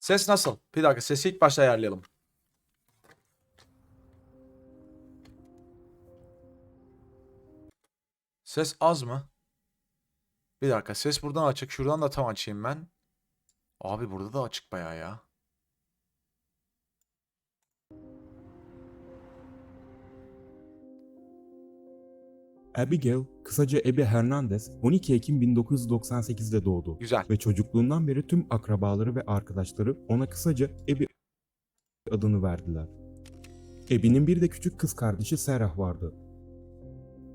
Ses nasıl? Bir dakika sesi ilk başta ayarlayalım. Ses az mı? Bir dakika ses buradan açık. Şuradan da tam açayım ben. Abi burada da açık bayağı ya. Abigail, kısaca Abby Hernandez, 12 Ekim 1998'de doğdu Güzel. ve çocukluğundan beri tüm akrabaları ve arkadaşları ona kısaca Abby adını verdiler. Abby'nin bir de küçük kız kardeşi Sarah vardı.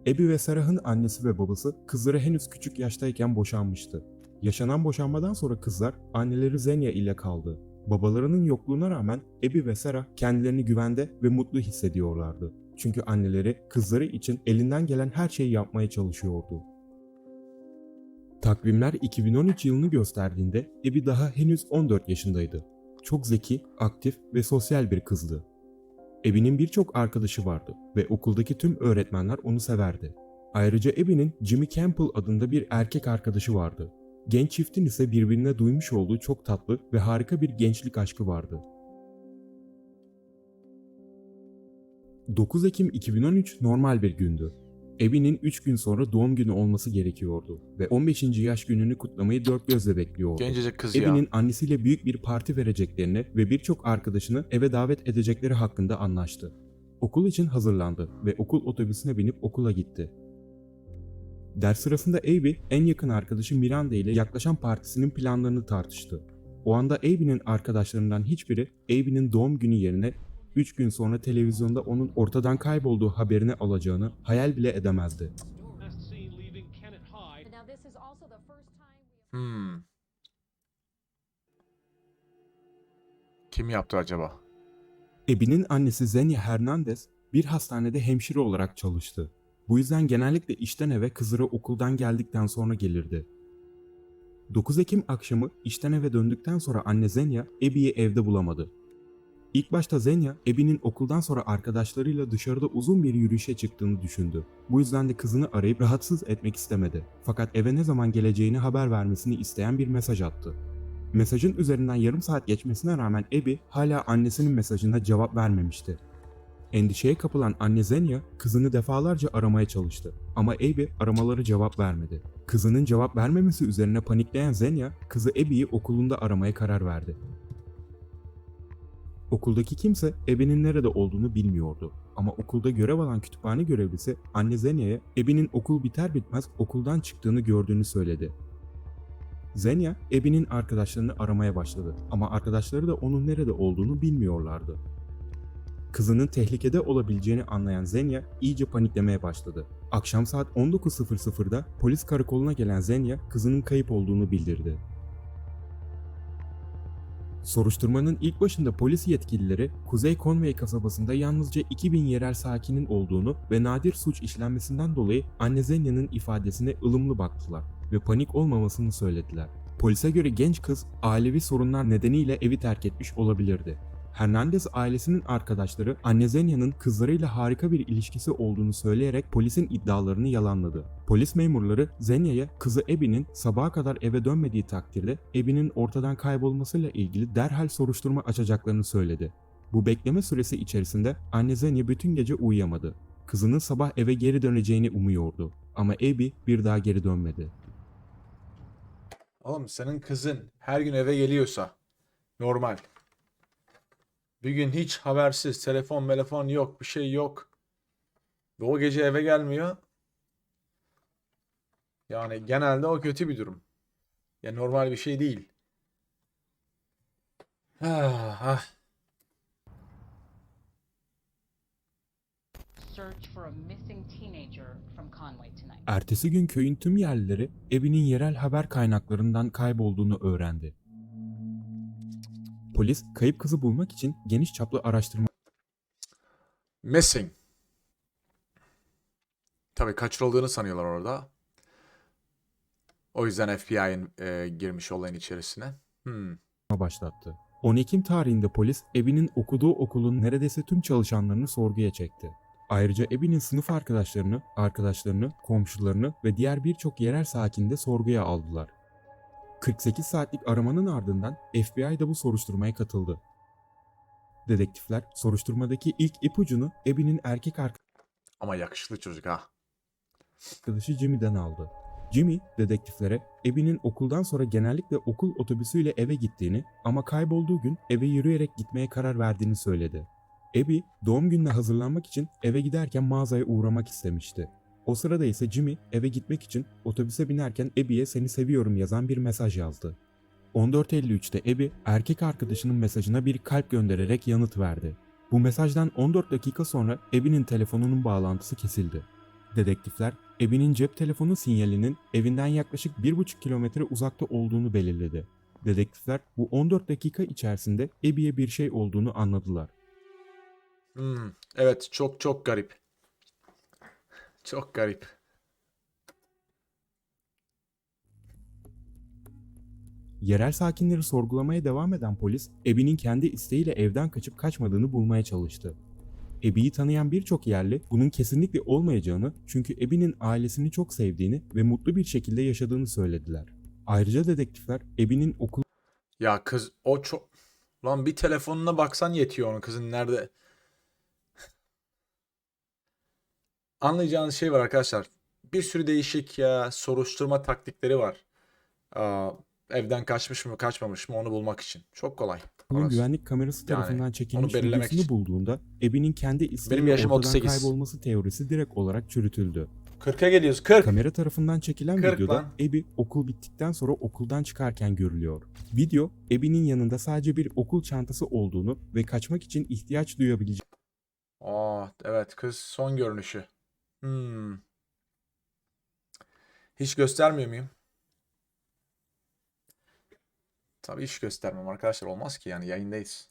Abby ve Sarah'ın annesi ve babası kızları henüz küçük yaştayken boşanmıştı. Yaşanan boşanmadan sonra kızlar anneleri Zenya ile kaldı. Babalarının yokluğuna rağmen Abby ve Sarah kendilerini güvende ve mutlu hissediyorlardı. Çünkü anneleri kızları için elinden gelen her şeyi yapmaya çalışıyordu. Takvimler 2013 yılını gösterdiğinde Abby daha henüz 14 yaşındaydı. Çok zeki, aktif ve sosyal bir kızdı. Abby'nin birçok arkadaşı vardı ve okuldaki tüm öğretmenler onu severdi. Ayrıca Abby'nin Jimmy Campbell adında bir erkek arkadaşı vardı. Genç çiftin ise birbirine duymuş olduğu çok tatlı ve harika bir gençlik aşkı vardı. 9 Ekim 2013 normal bir gündü. Abby'nin 3 gün sonra doğum günü olması gerekiyordu ve 15. yaş gününü kutlamayı dört gözle bekliyordu. Gencecik kız ya. Abby'nin annesiyle büyük bir parti vereceklerini ve birçok arkadaşını eve davet edecekleri hakkında anlaştı. Okul için hazırlandı ve okul otobüsüne binip okula gitti. Ders sırasında Abby en yakın arkadaşı Miranda ile yaklaşan partisinin planlarını tartıştı. O anda Abby'nin arkadaşlarından hiçbiri Abby'nin doğum günü yerine 3 gün sonra televizyonda onun ortadan kaybolduğu haberini alacağını hayal bile edemezdi. Hmm. Kim yaptı acaba? Abby'nin annesi Zenya Hernandez bir hastanede hemşire olarak çalıştı. Bu yüzden genellikle işten eve kızları okuldan geldikten sonra gelirdi. 9 Ekim akşamı işten eve döndükten sonra anne Zenya Abby'yi evde bulamadı. İlk başta Zenya, Abby'nin okuldan sonra arkadaşlarıyla dışarıda uzun bir yürüyüşe çıktığını düşündü. Bu yüzden de kızını arayıp rahatsız etmek istemedi. Fakat eve ne zaman geleceğini haber vermesini isteyen bir mesaj attı. Mesajın üzerinden yarım saat geçmesine rağmen Abby hala annesinin mesajına cevap vermemişti. Endişeye kapılan anne Zenya kızını defalarca aramaya çalıştı ama Abby aramaları cevap vermedi. Kızının cevap vermemesi üzerine panikleyen Zenya kızı Abby'yi okulunda aramaya karar verdi. Okuldaki kimse Abby'nin nerede olduğunu bilmiyordu. Ama okulda görev alan kütüphane görevlisi anne Zenya'ya Abby'nin okul biter bitmez okuldan çıktığını gördüğünü söyledi. Zenya, Abby'nin arkadaşlarını aramaya başladı ama arkadaşları da onun nerede olduğunu bilmiyorlardı. Kızının tehlikede olabileceğini anlayan Zenya iyice paniklemeye başladı. Akşam saat 19.00'da polis karakoluna gelen Zenya kızının kayıp olduğunu bildirdi. Soruşturmanın ilk başında polis yetkilileri Kuzey Conway kasabasında yalnızca 2000 yerel sakinin olduğunu ve nadir suç işlenmesinden dolayı anne Zenya'nın ifadesine ılımlı baktılar ve panik olmamasını söylediler. Polise göre genç kız ailevi sorunlar nedeniyle evi terk etmiş olabilirdi. Hernandez ailesinin arkadaşları anne Zenya'nın kızlarıyla harika bir ilişkisi olduğunu söyleyerek polisin iddialarını yalanladı. Polis memurları Zenya'ya kızı Abby'nin sabaha kadar eve dönmediği takdirde Abby'nin ortadan kaybolmasıyla ilgili derhal soruşturma açacaklarını söyledi. Bu bekleme süresi içerisinde anne Zenya bütün gece uyuyamadı. Kızının sabah eve geri döneceğini umuyordu. Ama Abby bir daha geri dönmedi. Oğlum senin kızın her gün eve geliyorsa normal. Bir gün hiç habersiz, telefon, telefon yok, bir şey yok. Ve o gece eve gelmiyor. Yani genelde o kötü bir durum. Ya normal bir şey değil. Ah, ah. Ertesi gün köyün tüm yerlileri Abby'nin yerel haber kaynaklarından kaybolduğunu öğrendi. Polis kayıp kızı bulmak için geniş çaplı araştırma Missing. Tabii kaçırıldığını sanıyorlar orada. O yüzden FBI'nin e, girmiş olayın içerisine. Hmm. başlattı. 10 Ekim tarihinde polis Abby'nin okuduğu okulun neredeyse tüm çalışanlarını sorguya çekti. Ayrıca Abby'nin sınıf arkadaşlarını, arkadaşlarını, komşularını ve diğer birçok yerel sakini de sorguya aldılar. 48 saatlik aramanın ardından FBI da bu soruşturmaya katıldı. Dedektifler soruşturmadaki ilk ipucunu Abby'nin erkek Ama yakışıklı çocuk ha. arkadaşı Jimmy'den aldı. Jimmy, dedektiflere Abby'nin okuldan sonra genellikle okul otobüsüyle eve gittiğini ama kaybolduğu gün eve yürüyerek gitmeye karar verdiğini söyledi. Abby, doğum gününe hazırlanmak için eve giderken mağazaya uğramak istemişti. O sırada ise Jimmy eve gitmek için otobüse binerken Abby'ye seni seviyorum yazan bir mesaj yazdı. 14.53'te Abby, erkek arkadaşının mesajına bir kalp göndererek yanıt verdi. Bu mesajdan 14 dakika sonra Abby'nin telefonunun bağlantısı kesildi. Dedektifler, Abby'nin cep telefonu sinyalinin evinden yaklaşık 1,5 kilometre uzakta olduğunu belirledi. Dedektifler bu 14 dakika içerisinde Abby'ye bir şey olduğunu anladılar. Hmm, evet çok çok garip. Çok garip. Yerel sakinleri sorgulamaya devam eden polis, Abby'nin kendi isteğiyle evden kaçıp kaçmadığını bulmaya çalıştı. Abby'yi tanıyan birçok yerli bunun kesinlikle olmayacağını çünkü Abby'nin ailesini çok sevdiğini ve mutlu bir şekilde yaşadığını söylediler. Ayrıca dedektifler Abby'nin okul Ya kız o çok... Lan bir telefonuna baksan yetiyor onun kızın nerede. Anlayacağınız şey var arkadaşlar. Bir sürü değişik ya soruşturma taktikleri var. Aa, evden kaçmış mı kaçmamış mı onu bulmak için. Çok kolay. Orası. güvenlik kamerası Yani tarafından çekilmiş belirlemek videosunu için. bulduğunda Abby'nin kendi yaşım ortadan 38. kaybolması teorisi direkt olarak çürütüldü. 40'a geliyoruz 40. Kamera tarafından çekilen 40 videoda lan. Abby okul bittikten sonra okuldan çıkarken görülüyor. Video, Abby'nin yanında sadece bir okul çantası olduğunu ve kaçmak için ihtiyaç duyabileceğini Aa evet kız son görünüşü. Hmm. Hiç göstermiyor muyum? Tabii hiç göstermem arkadaşlar olmaz ki yani yayındayız.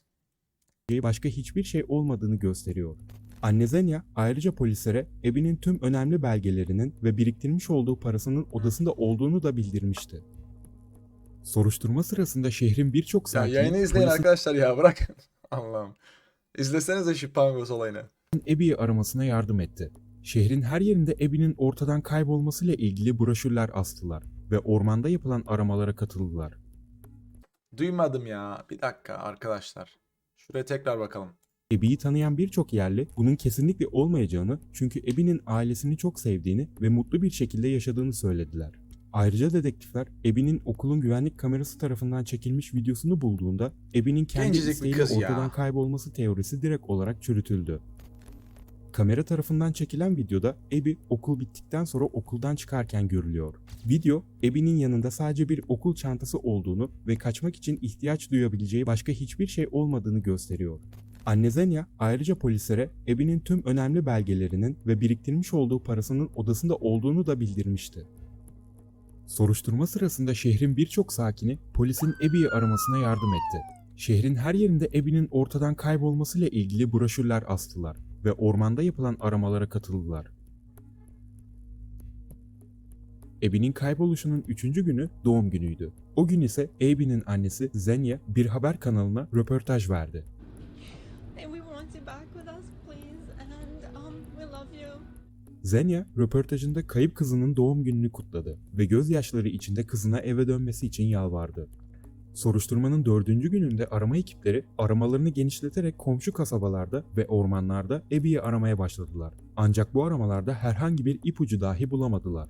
başka hiçbir şey olmadığını gösteriyor. Anne Zenya ayrıca polislere Abby'nin tüm önemli belgelerinin ve biriktirmiş olduğu parasının odasında olduğunu da bildirmişti. Soruşturma sırasında şehrin birçok Ya sakini yayını izleyin polisin arkadaşlar ya bırakın. Allah'ım. İzlesenize şu Pangos olayını. Abby'yi aramasına yardım etti. Şehrin her yerinde Abby'nin ortadan kaybolmasıyla ilgili broşürler astılar ve ormanda yapılan aramalara katıldılar. Duymadım ya. Bir dakika arkadaşlar. Şuraya tekrar bakalım. Abby'yi tanıyan birçok yerli bunun kesinlikle olmayacağını çünkü Abby'nin ailesini çok sevdiğini ve mutlu bir şekilde yaşadığını söylediler. Ayrıca dedektifler Abby'nin okulun güvenlik kamerası tarafından çekilmiş videosunu bulduğunda Abby'nin kendi Gencecik bir isteğiyle kız ya. ortadan kaybolması teorisi direkt olarak çürütüldü. Kamera tarafından çekilen videoda Abby okul bittikten sonra okuldan çıkarken görülüyor. Video, Abby'nin yanında sadece bir okul çantası olduğunu ve kaçmak için ihtiyaç duyabileceği başka hiçbir şey olmadığını gösteriyor. Anne Zenya ayrıca polislere Abby'nin tüm önemli belgelerinin ve biriktirmiş olduğu parasının odasında olduğunu da bildirmişti. Soruşturma sırasında şehrin birçok sakini polisin Abby'yi aramasına yardım etti. Şehrin her yerinde Abby'nin ortadan kaybolmasıyla ilgili broşürler astılar ve ormanda yapılan aramalara katıldılar. Abby'nin kayboluşunun 3. günü doğum günüydü. O gün ise Abby'nin annesi Zenya bir haber kanalına röportaj verdi. Um. Zenya röportajında kayıp kızının doğum gününü kutladı ve gözyaşları içinde kızına eve dönmesi için yalvardı. Soruşturmanın dördüncü gününde arama ekipleri aramalarını genişleterek komşu kasabalarda ve ormanlarda Abby'yi aramaya başladılar. Ancak bu aramalarda herhangi bir ipucu dahi bulamadılar.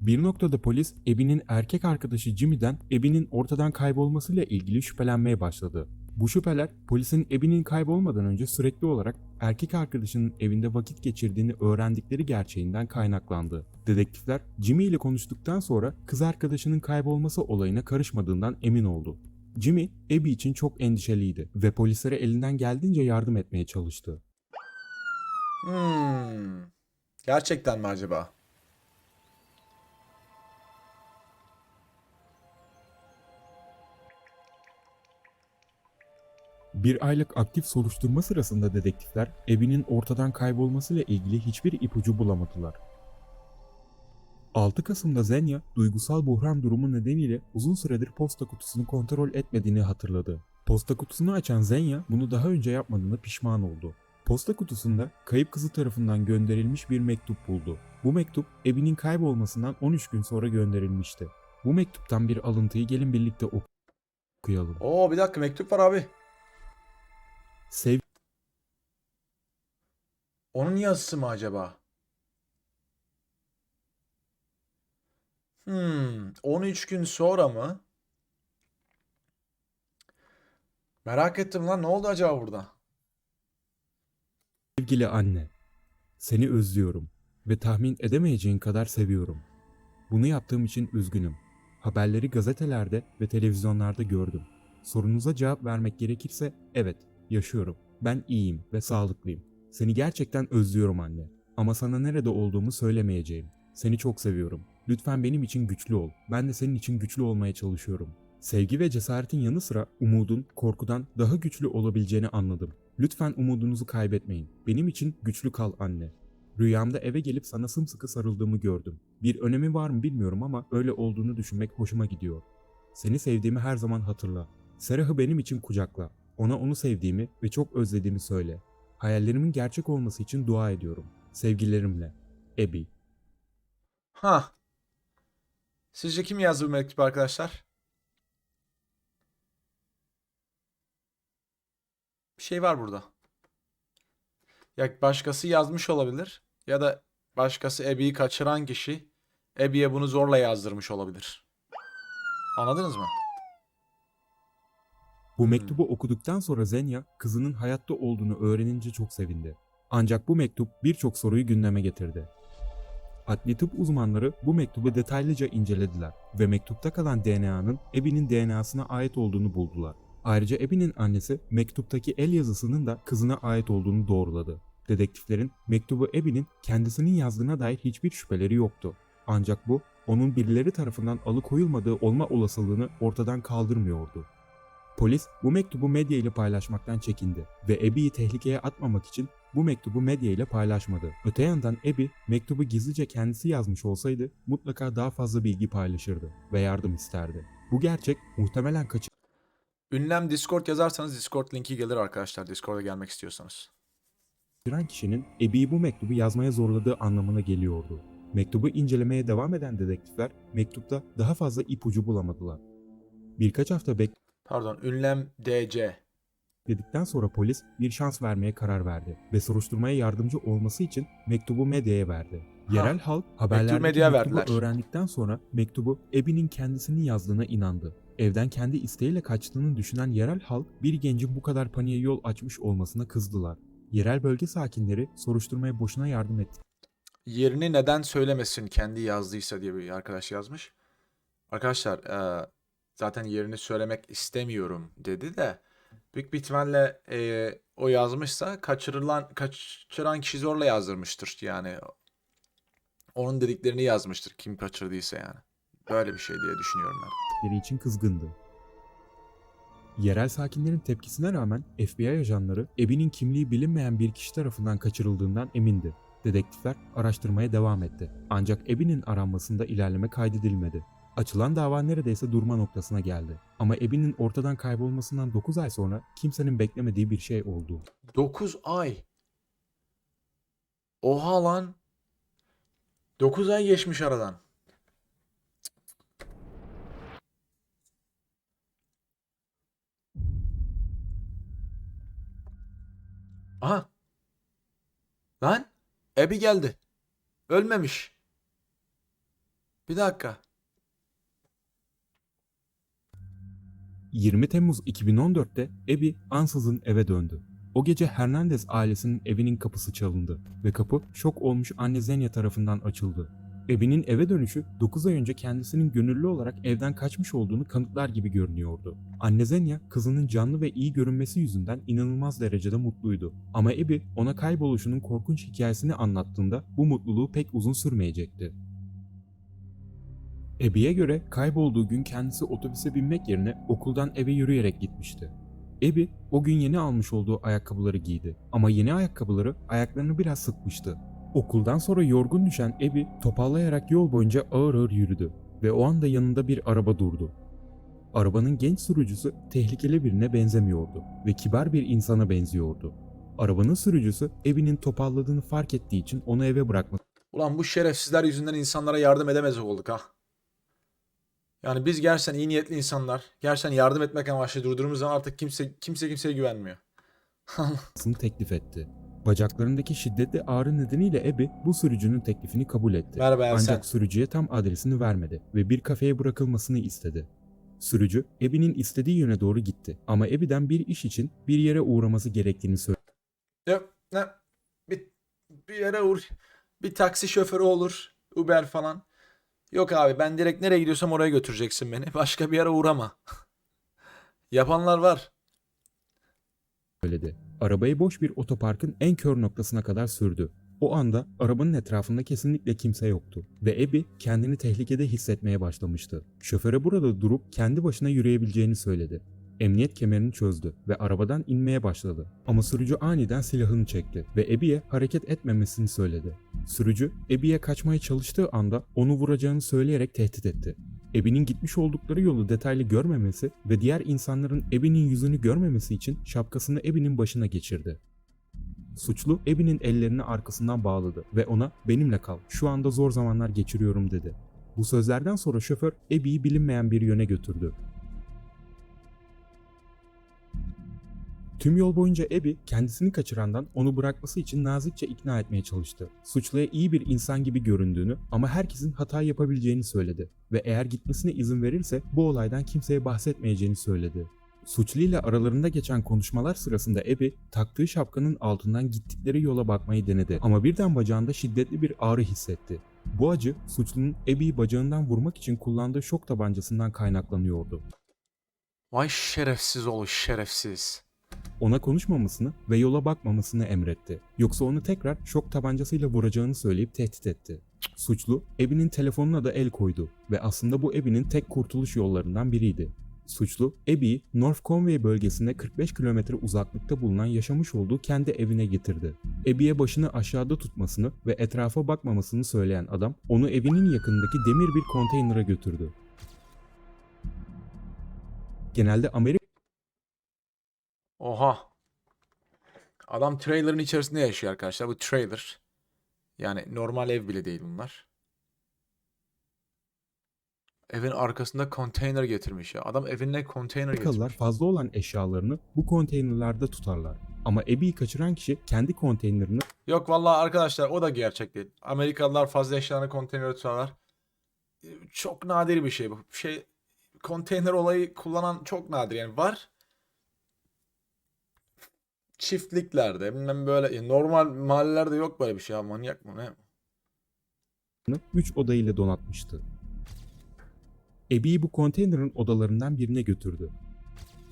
Bir noktada polis Abby'nin erkek arkadaşı Jimmy'den Abby'nin ortadan kaybolmasıyla ilgili şüphelenmeye başladı. Bu şüpheler polisin Abby'nin kaybolmadan önce sürekli olarak erkek arkadaşının evinde vakit geçirdiğini öğrendikleri gerçeğinden kaynaklandı. Dedektifler Jimmy ile konuştuktan sonra kız arkadaşının kaybolması olayına karışmadığından emin oldu. Jimmy, Abby için çok endişeliydi ve polislere elinden geldiğince yardım etmeye çalıştı. Hmm. Gerçekten mi acaba? Bir aylık aktif soruşturma sırasında dedektifler Abby'nin ortadan kaybolmasıyla ilgili hiçbir ipucu bulamadılar. 6 Kasım'da Zenya, duygusal buhran durumu nedeniyle uzun süredir posta kutusunu kontrol etmediğini hatırladı. Posta kutusunu açan Zenya bunu daha önce yapmadığına pişman oldu. Posta kutusunda kayıp kızı tarafından gönderilmiş bir mektup buldu. Bu mektup Abby'nin kaybolmasından 13 gün sonra gönderilmişti. Bu mektuptan bir alıntıyı gelin birlikte ok- okuyalım. Oo bir dakika mektup var abi. Sev Onun yazısı mı acaba? Hmm, 13 gün sonra mı? Merak ettim lan ne oldu acaba burada? Sevgili anne, seni özlüyorum ve tahmin edemeyeceğin kadar seviyorum. Bunu yaptığım için üzgünüm. Haberleri gazetelerde ve televizyonlarda gördüm. Sorunuza cevap vermek gerekirse evet, yaşıyorum. Ben iyiyim ve sağlıklıyım. Seni gerçekten özlüyorum anne. Ama sana nerede olduğumu söylemeyeceğim. Seni çok seviyorum. Lütfen benim için güçlü ol. Ben de senin için güçlü olmaya çalışıyorum. Sevgi ve cesaretin yanı sıra umudun korkudan daha güçlü olabileceğini anladım. Lütfen umudunuzu kaybetmeyin. Benim için güçlü kal anne. Rüyamda eve gelip sana sımsıkı sarıldığımı gördüm. Bir önemi var mı bilmiyorum ama öyle olduğunu düşünmek hoşuma gidiyor. Seni sevdiğimi her zaman hatırla. Serah'ı benim için kucakla. Ona onu sevdiğimi ve çok özlediğimi söyle. Hayallerimin gerçek olması için dua ediyorum. Sevgilerimle. Abby. Ha. Sizce kim yazdı bu mektubu arkadaşlar? Bir şey var burada. Ya başkası yazmış olabilir ya da başkası Abby'yi kaçıran kişi Abby'ye bunu zorla yazdırmış olabilir. Anladınız mı? Bu mektubu okuduktan sonra Zenya kızının hayatta olduğunu öğrenince çok sevindi. Ancak bu mektup birçok soruyu gündeme getirdi. Adli tıp uzmanları bu mektubu detaylıca incelediler ve mektupta kalan DNA'nın Abby'nin DNA'sına ait olduğunu buldular. Ayrıca Abby'nin annesi mektuptaki el yazısının da kızına ait olduğunu doğruladı. Dedektiflerin mektubu Abby'nin kendisinin yazdığına dair hiçbir şüpheleri yoktu. Ancak bu onun birileri tarafından alıkoyulmadığı olma olasılığını ortadan kaldırmıyordu. Polis bu mektubu medya ile paylaşmaktan çekindi ve Abby'yi tehlikeye atmamak için bu mektubu medya ile paylaşmadı. Öte yandan Abby mektubu gizlice kendisi yazmış olsaydı mutlaka daha fazla bilgi paylaşırdı ve yardım isterdi. Bu gerçek muhtemelen Ünlem Discord yazarsanız Discord linki gelir arkadaşlar. Discord'a gelmek istiyorsanız. kaçıran kişinin Abby'yi bu mektubu yazmaya zorladığı anlamına geliyordu. Mektubu incelemeye devam eden dedektifler mektupta daha fazla ipucu bulamadılar. Birkaç hafta Pardon, Ünlem DC. Dedikten sonra polis bir şans vermeye karar verdi ve soruşturmaya yardımcı olması için mektubu medyaya verdi. Yerel halk haberlerdeki medyaya mektubu verdiler. öğrendikten sonra mektubu Abby'nin kendisinin yazdığına inandı. Evden kendi isteğiyle kaçtığını düşünen yerel halk bir gencin bu kadar paniğe yol açmış olmasına kızdılar. Yerel bölge sakinleri soruşturmaya boşuna yardım etti. Yerini neden söylemesin kendi yazdıysa diye bir arkadaş yazmış. Arkadaşlar eee, zaten yerini söylemek istemiyorum dedi de büyük bir ihtimalle eee, o yazmışsa kaçırılan kaçıran kişi zorla yazdırmıştır yani. Onun dediklerini yazmıştır kim kaçırdıysa yani. Böyle bir şey diye düşünüyorum ben. ettikleri için kızgındı. Yerel sakinlerin tepkisine rağmen FBI ajanları Abby'nin kimliği bilinmeyen bir kişi tarafından kaçırıldığından emindi. Dedektifler araştırmaya devam etti. Ancak Abby'nin aranmasında ilerleme kaydedilmedi. Açılan dava neredeyse durma noktasına geldi. Ama Abby'nin ortadan kaybolmasından 9 ay sonra kimsenin beklemediği bir şey oldu. 9 ay. Oha lan. 9 ay geçmiş aradan. Aha. Lan. Abby geldi. Ölmemiş. Bir dakika. 20 Temmuz 2014'te Abby ansızın eve döndü. O gece Hernandez ailesinin evinin kapısı çalındı ve kapı şok olmuş anne Zenya tarafından açıldı. Abby'nin eve dönüşü 9 ay önce kendisinin gönüllü olarak evden kaçmış olduğunu kanıtlar gibi görünüyordu. Anne Zenya kızının canlı ve iyi görünmesi yüzünden inanılmaz derecede mutluydu. Ama Abby ona kayboluşunun korkunç hikayesini anlattığında bu mutluluğu pek uzun sürmeyecekti. Abby'ye göre kaybolduğu gün kendisi otobüse binmek yerine okuldan eve yürüyerek gitmişti. Abby o gün yeni almış olduğu ayakkabıları giydi ama yeni ayakkabıları ayaklarını biraz sıkmıştı. Okuldan sonra yorgun düşen Abby topallayarak yol boyunca ağır ağır yürüdü ve o anda yanında bir araba durdu. Arabanın genç sürücüsü tehlikeli birine benzemiyordu ve kibar bir insana benziyordu. Arabanın sürücüsü Abby'nin topalladığını fark ettiği için onu eve bırakmak Ulan bu şerefsizler yüzünden insanlara yardım edemez olduk ha. Yani biz gerçekten iyi niyetli insanlar, gerçekten yardım etmek amaçlı durduğumuz zaman artık kimse kimse kimseye güvenmiyor. teklif etti. Bacaklarındaki şiddetli ağrı nedeniyle Ebi bu sürücünün teklifini kabul etti. Merhaba Elsen. Ancak sürücüye tam adresini vermedi ve bir kafeye bırakılmasını istedi. Sürücü Ebi'nin istediği yöne doğru gitti ama Ebi'den bir iş için bir yere uğraması gerektiğini söyledi. Ya, ne? Bir, bir yere uğur. Bir taksi şoförü olur. Uber falan. Yok abi ben direkt nereye gidiyorsam oraya götüreceksin beni. Başka bir yere uğrama. Yapanlar var. söyledi. Arabayı boş bir otoparkın en kör noktasına kadar sürdü. O anda arabanın etrafında kesinlikle kimse yoktu ve Ebi kendini tehlikede hissetmeye başlamıştı. Şoföre burada durup kendi başına yürüyebileceğini söyledi. Emniyet kemerini çözdü ve arabadan inmeye başladı. Ama sürücü aniden silahını çekti ve Ebi'ye hareket etmemesini söyledi. Sürücü Ebi'ye kaçmaya çalıştığı anda onu vuracağını söyleyerek tehdit etti. Ebi'nin gitmiş oldukları yolu detaylı görmemesi ve diğer insanların Ebi'nin yüzünü görmemesi için şapkasını Ebi'nin başına geçirdi. Suçlu Ebi'nin ellerini arkasından bağladı ve ona benimle kal şu anda zor zamanlar geçiriyorum dedi. Bu sözlerden sonra şoför Ebi'yi bilinmeyen bir yöne götürdü. Tüm yol boyunca Ebi kendisini kaçırandan onu bırakması için nazikçe ikna etmeye çalıştı. Suçluya iyi bir insan gibi göründüğünü ama herkesin hata yapabileceğini söyledi ve eğer gitmesine izin verirse bu olaydan kimseye bahsetmeyeceğini söyledi. Suçlu ile aralarında geçen konuşmalar sırasında Ebi taktığı şapkanın altından gittikleri yola bakmayı denedi ama birden bacağında şiddetli bir ağrı hissetti. Bu acı suçlunun Ebi'yi bacağından vurmak için kullandığı şok tabancasından kaynaklanıyordu. Vay şerefsiz oğlu şerefsiz. Ona konuşmamasını ve yola bakmamasını emretti. Yoksa onu tekrar şok tabancasıyla vuracağını söyleyip tehdit etti. Suçlu, Ebi'nin telefonuna da el koydu ve aslında bu Ebi'nin tek kurtuluş yollarından biriydi. Suçlu, Ebi'yi North Conway bölgesinde 45 kilometre uzaklıkta bulunan yaşamış olduğu kendi evine getirdi. Ebi'ye başını aşağıda tutmasını ve etrafa bakmamasını söyleyen adam, onu evinin yakınındaki demir bir konteynere götürdü. Genelde Amerika Oha. Adam trailer'ın içerisinde yaşıyor arkadaşlar. Bu trailer. Yani normal ev bile değil bunlar. Evin arkasında konteyner getirmiş ya. Adam evine konteyner Amerikalılar getirmiş. fazla olan eşyalarını bu konteynerlerde tutarlar. Ama Ebi'yi kaçıran kişi kendi konteynerini Yok vallahi arkadaşlar o da gerçek değil. Amerikalılar fazla eşyalarını konteynere tutarlar. Çok nadir bir şey bu. Şey konteyner olayı kullanan çok nadir yani var. Çiftliklerde bilmem böyle normal mahallelerde yok böyle bir şey ya manyak mı ne? 3 oda ile donatmıştı. Ebi'yi bu konteynerin odalarından birine götürdü.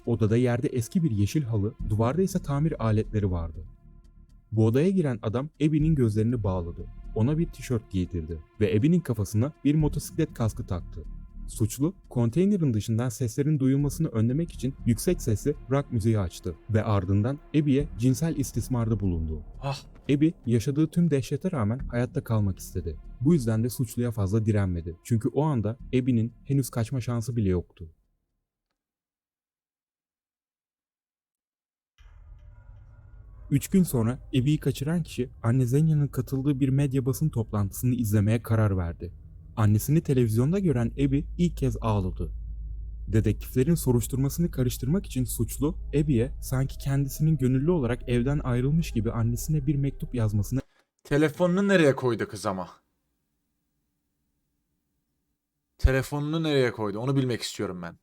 Odada yerde eski bir yeşil halı, duvarda ise tamir aletleri vardı. Bu odaya giren adam Ebi'nin gözlerini bağladı. Ona bir tişört giydirdi ve Ebi'nin kafasına bir motosiklet kaskı taktı. Suçlu, konteynerin dışından seslerin duyulmasını önlemek için yüksek sesli rock müziği açtı ve ardından Ebi'ye cinsel istismarda bulundu. Ah Ebi yaşadığı tüm dehşete rağmen hayatta kalmak istedi. Bu yüzden de suçluya fazla direnmedi. Çünkü o anda Ebi'nin henüz kaçma şansı bile yoktu. Üç gün sonra Ebi'yi kaçıran kişi anne Zenya'nın katıldığı bir medya basın toplantısını izlemeye karar verdi. Annesini televizyonda gören Ebi ilk kez ağladı. Dedektiflerin soruşturmasını karıştırmak için suçlu, Ebi'ye sanki kendisinin gönüllü olarak evden ayrılmış gibi annesine bir mektup yazmasını telefonunu nereye koydu kız ama? Telefonunu nereye koydu? Onu bilmek istiyorum ben.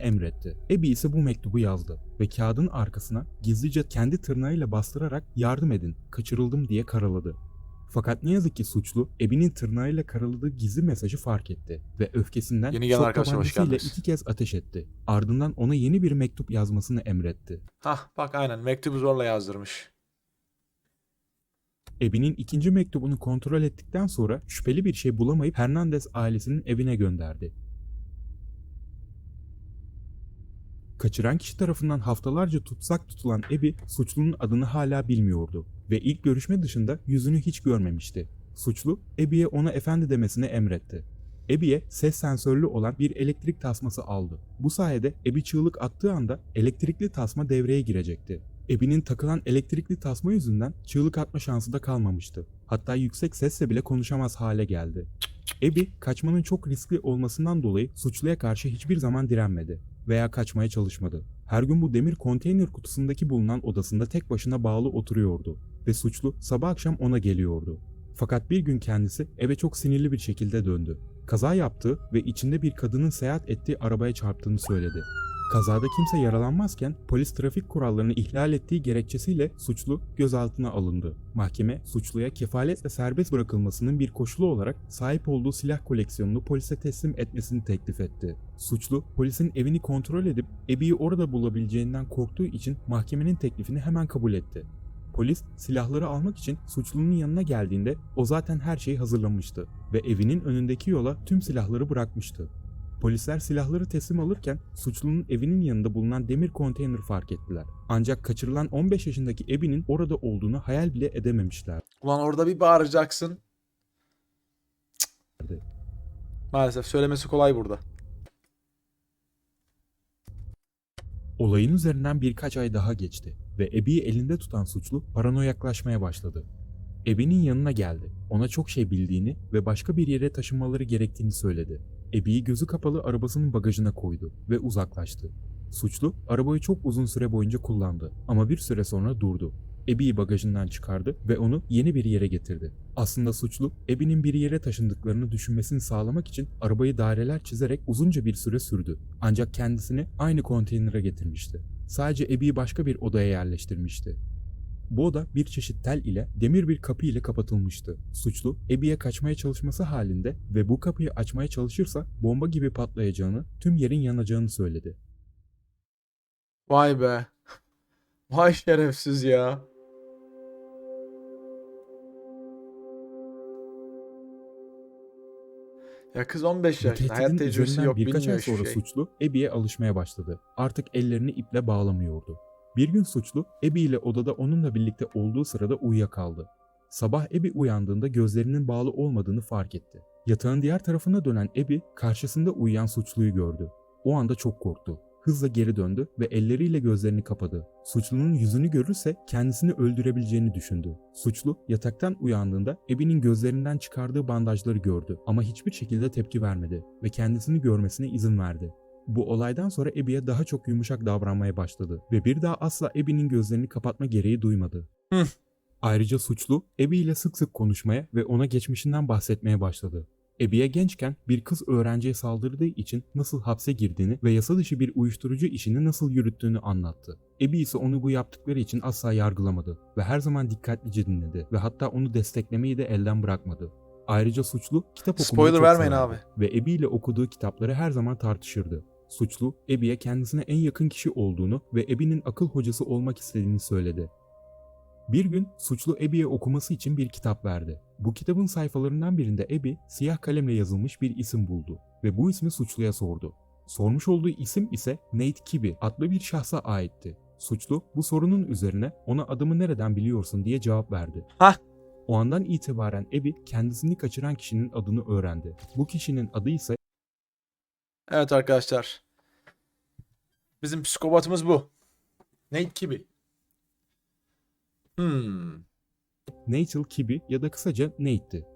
emretti. Ebi ise bu mektubu yazdı ve kağıdın arkasına gizlice kendi tırnağıyla bastırarak yardım edin, kaçırıldım diye karaladı. Fakat ne yazık ki suçlu Ebi'nin tırnağıyla karaladığı gizli mesajı fark etti ve öfkesinden Yeni gelen hoş geldiniz. iki kez ateş etti. Ardından ona yeni bir mektup yazmasını emretti. Hah bak aynen mektubu zorla yazdırmış. Ebi'nin ikinci mektubunu kontrol ettikten sonra şüpheli bir şey bulamayıp Hernandez ailesinin evine gönderdi. Kaçıran kişi tarafından haftalarca tutsak tutulan Ebi suçlunun adını hala bilmiyordu ve ilk görüşme dışında yüzünü hiç görmemişti. Suçlu Ebi'ye ona efendi demesini emretti. Ebi'ye ses sensörlü olan bir elektrik tasması aldı. Bu sayede Ebi çığlık attığı anda elektrikli tasma devreye girecekti. Ebi'nin takılan elektrikli tasma yüzünden çığlık atma şansı da kalmamıştı. Hatta yüksek sesle bile konuşamaz hale geldi. Ebi kaçmanın çok riskli olmasından dolayı suçluya karşı hiçbir zaman direnmedi veya kaçmaya çalışmadı. Her gün bu demir konteyner kutusundaki bulunan odasında tek başına bağlı oturuyordu ve suçlu sabah akşam ona geliyordu. Fakat bir gün kendisi eve çok sinirli bir şekilde döndü. Kaza yaptığı ve içinde bir kadının seyahat ettiği arabaya çarptığını söyledi. Kazada kimse yaralanmazken polis trafik kurallarını ihlal ettiği gerekçesiyle suçlu gözaltına alındı. Mahkeme suçluya kefaletle serbest bırakılmasının bir koşulu olarak sahip olduğu silah koleksiyonunu polise teslim etmesini teklif etti. Suçlu polisin evini kontrol edip Ebi'yi orada bulabileceğinden korktuğu için mahkemenin teklifini hemen kabul etti. Polis silahları almak için suçlunun yanına geldiğinde o zaten her şeyi hazırlamıştı ve evinin önündeki yola tüm silahları bırakmıştı. Polisler silahları teslim alırken suçlunun evinin yanında bulunan demir konteyner fark ettiler. Ancak kaçırılan 15 yaşındaki Ebi'nin orada olduğunu hayal bile edememişler. Ulan orada bir bağıracaksın. Cık. Maalesef söylemesi kolay burada. Olayın üzerinden birkaç ay daha geçti ve Ebi'yi elinde tutan suçlu paranoyaklaşmaya başladı. Ebi'nin yanına geldi. Ona çok şey bildiğini ve başka bir yere taşınmaları gerektiğini söyledi. Ebi'yi gözü kapalı arabasının bagajına koydu ve uzaklaştı. Suçlu arabayı çok uzun süre boyunca kullandı ama bir süre sonra durdu. Ebi'yi bagajından çıkardı ve onu yeni bir yere getirdi. Aslında suçlu, Ebi'nin bir yere taşındıklarını düşünmesini sağlamak için arabayı daireler çizerek uzunca bir süre sürdü. Ancak kendisini aynı konteynere getirmişti. Sadece Ebi'yi başka bir odaya yerleştirmişti. Bu oda bir çeşit tel ile demir bir kapı ile kapatılmıştı. Suçlu Ebi'ye kaçmaya çalışması halinde ve bu kapıyı açmaya çalışırsa bomba gibi patlayacağını, tüm yerin yanacağını söyledi. Vay be. Vay şerefsiz ya. Ya kız 15 Bu yaşında. Hayat tecrübesi yok. birkaç Bilmiyor ay hiçbir sonra şey. suçlu Ebi'ye alışmaya başladı. Artık ellerini iple bağlamıyordu. Bir gün suçlu Ebi ile odada onunla birlikte olduğu sırada uyuyakaldı. Sabah Ebi uyandığında gözlerinin bağlı olmadığını fark etti. Yatağın diğer tarafına dönen Ebi karşısında uyuyan suçluyu gördü. O anda çok korktu. Hızla geri döndü ve elleriyle gözlerini kapadı. Suçlunun yüzünü görürse kendisini öldürebileceğini düşündü. Suçlu yataktan uyandığında Ebi'nin gözlerinden çıkardığı bandajları gördü ama hiçbir şekilde tepki vermedi ve kendisini görmesine izin verdi. Bu olaydan sonra Ebi'ye daha çok yumuşak davranmaya başladı ve bir daha asla Ebi'nin gözlerini kapatma gereği duymadı. Hı. Ayrıca suçlu Ebi ile sık sık konuşmaya ve ona geçmişinden bahsetmeye başladı. Ebi'ye gençken bir kız öğrenciye saldırdığı için nasıl hapse girdiğini ve yasa dışı bir uyuşturucu işini nasıl yürüttüğünü anlattı. Ebi ise onu bu yaptıkları için asla yargılamadı ve her zaman dikkatlice dinledi ve hatta onu desteklemeyi de elden bırakmadı. Ayrıca suçlu kitap okumayı Spoiler çok vermeyin severdi abi. ve Ebi ile okuduğu kitapları her zaman tartışırdı. Suçlu, Ebi'ye kendisine en yakın kişi olduğunu ve Ebi'nin akıl hocası olmak istediğini söyledi. Bir gün suçlu Ebi'ye okuması için bir kitap verdi. Bu kitabın sayfalarından birinde Ebi siyah kalemle yazılmış bir isim buldu ve bu ismi suçluya sordu. Sormuş olduğu isim ise Nate Kibi adlı bir şahsa aitti. Suçlu bu sorunun üzerine ona adımı nereden biliyorsun diye cevap verdi. Hah. O andan itibaren Ebi kendisini kaçıran kişinin adını öğrendi. Bu kişinin adı ise Evet arkadaşlar. Bizim psikopatımız bu. Nate gibi. Hmm. Nate Kibi ya da kısaca Nate'ti.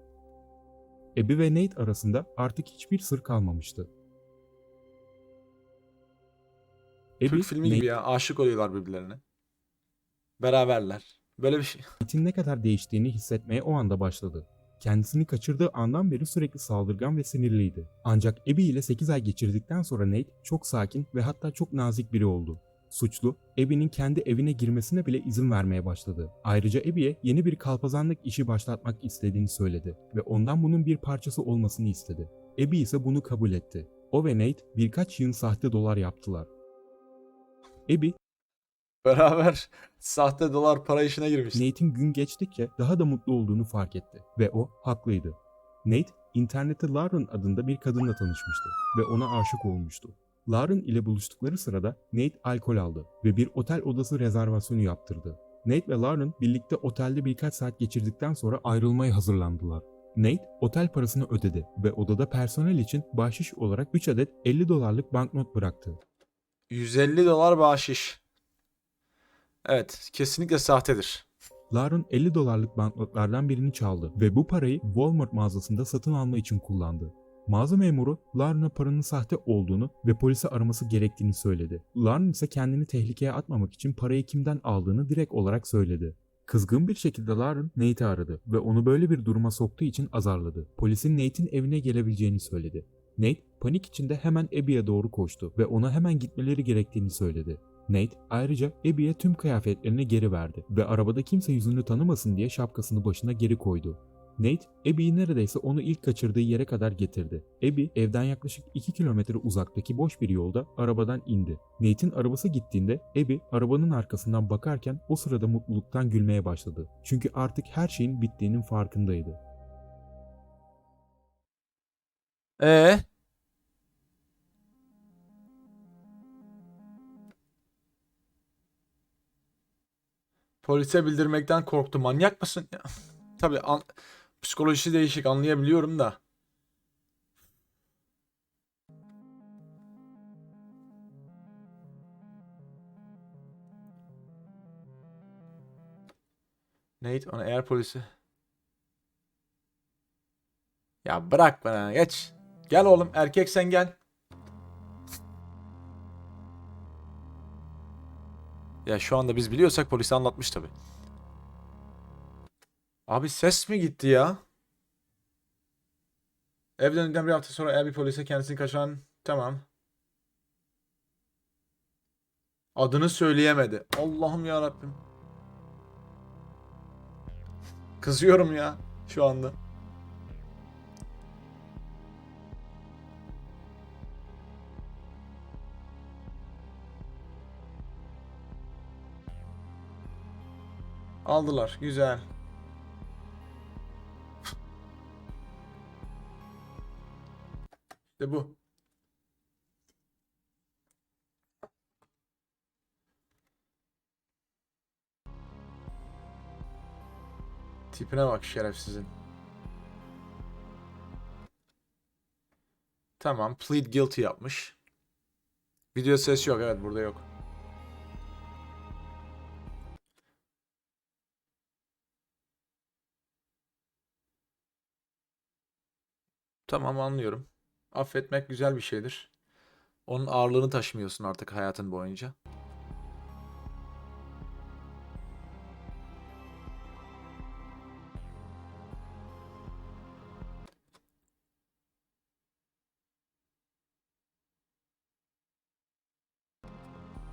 Ebi ve Nate arasında artık hiçbir sır kalmamıştı. Türk filmi gibi ya. Aşık oluyorlar birbirlerine. Beraberler. Böyle bir şey. Nate'in ne kadar değiştiğini hissetmeye o anda başladı. Kendisini kaçırdığı andan beri sürekli saldırgan ve sinirliydi. Ancak Abby ile 8 ay geçirdikten sonra Nate çok sakin ve hatta çok nazik biri oldu. Suçlu, Abby'nin kendi evine girmesine bile izin vermeye başladı. Ayrıca Abby'ye yeni bir kalpazanlık işi başlatmak istediğini söyledi ve ondan bunun bir parçası olmasını istedi. Abby ise bunu kabul etti. O ve Nate birkaç yığın sahte dolar yaptılar. Abby, Beraber sahte dolar para işine girmiş. Nate'in gün geçtikçe daha da mutlu olduğunu fark etti ve o haklıydı. Nate, internette Lauren adında bir kadınla tanışmıştı ve ona aşık olmuştu. Lauren ile buluştukları sırada Nate alkol aldı ve bir otel odası rezervasyonu yaptırdı. Nate ve Lauren birlikte otelde birkaç saat geçirdikten sonra ayrılmaya hazırlandılar. Nate otel parasını ödedi ve odada personel için bahşiş olarak 3 adet 50 dolarlık banknot bıraktı. 150 dolar bahşiş. Evet, kesinlikle sahtedir. Lauren 50 dolarlık banknotlardan birini çaldı ve bu parayı Walmart mağazasında satın alma için kullandı. Mağaza memuru Lauren'a paranın sahte olduğunu ve polise araması gerektiğini söyledi. Lauren ise kendini tehlikeye atmamak için parayı kimden aldığını direkt olarak söyledi. Kızgın bir şekilde Lauren Nate'i aradı ve onu böyle bir duruma soktuğu için azarladı. Polisin Nate'in evine gelebileceğini söyledi. Nate panik içinde hemen Abby'ye doğru koştu ve ona hemen gitmeleri gerektiğini söyledi. Nate ayrıca Abby'ye tüm kıyafetlerini geri verdi ve arabada kimse yüzünü tanımasın diye şapkasını başına geri koydu. Nate, Abby'yi neredeyse onu ilk kaçırdığı yere kadar getirdi. Abby, evden yaklaşık 2 kilometre uzaktaki boş bir yolda arabadan indi. Nate'in arabası gittiğinde Abby arabanın arkasından bakarken o sırada mutluluktan gülmeye başladı. Çünkü artık her şeyin bittiğinin farkındaydı. Ee? Polise bildirmekten korktu. Manyak mısın? Ya, tabii an- psikolojisi değişik anlayabiliyorum da. Nate ona eğer polisi... Ya bırak bana geç. Gel oğlum erkek sen gel. Ya şu anda biz biliyorsak polise anlatmış tabi. Abi ses mi gitti ya? Ev döndükten bir hafta sonra bir polise kendisini kaçıran tamam. Adını söyleyemedi. Allah'ım ya Rabbim. Kızıyorum ya şu anda. Aldılar. Güzel. İşte bu. Tipine bak şerefsizin. Tamam. Plead guilty yapmış. Video ses yok. Evet burada yok. Tamam anlıyorum. Affetmek güzel bir şeydir. Onun ağırlığını taşımıyorsun artık hayatın boyunca.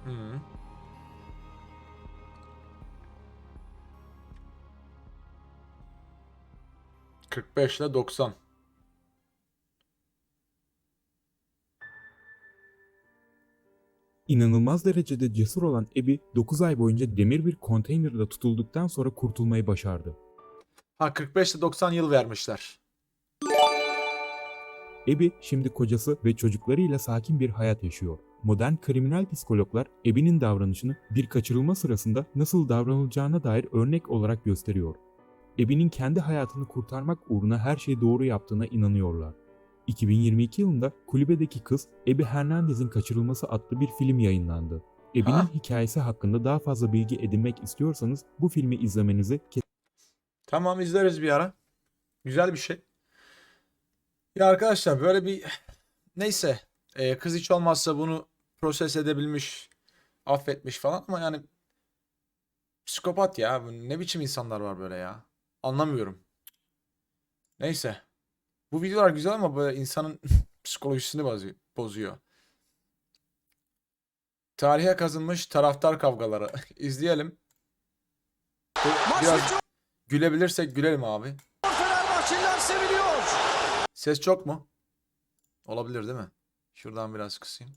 Hı. Kırk beş ile doksan. İnanılmaz derecede cesur olan Abby 9 ay boyunca demir bir konteynerde tutulduktan sonra kurtulmayı başardı. Ha 45 ile 90 yıl vermişler. Abby şimdi kocası ve çocuklarıyla sakin bir hayat yaşıyor. Modern kriminal psikologlar Abby'nin davranışını bir kaçırılma sırasında nasıl davranılacağına dair örnek olarak gösteriyor. Abby'nin kendi hayatını kurtarmak uğruna her şeyi doğru yaptığına inanıyorlar. 2022 yılında Kulübedeki Kız Abby Hernandez'in Kaçırılması adlı bir film yayınlandı. Abby'nin Ha? hikayesi hakkında daha fazla bilgi edinmek istiyorsanız bu filmi izlemenizi Tamam izleriz bir ara. Güzel bir şey. Ya arkadaşlar böyle bir neyse e, kız hiç olmazsa bunu proses edebilmiş, affetmiş falan ama yani psikopat ya. Ne biçim insanlar var böyle ya. Anlamıyorum. Neyse. Bu videolar güzel ama böyle insanın psikolojisini bozuyor. Tarihe kazınmış taraftar kavgaları. İzleyelim. Biraz gülebilirsek gülelim abi. Fenerbahçeliler. Ses çok mu? Olabilir değil mi? Şuradan biraz kısayım.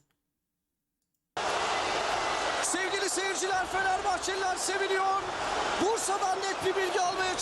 Sevgili seyirciler Fenerbahçeliler seviniyor. Bursa'dan net bir bilgi almaya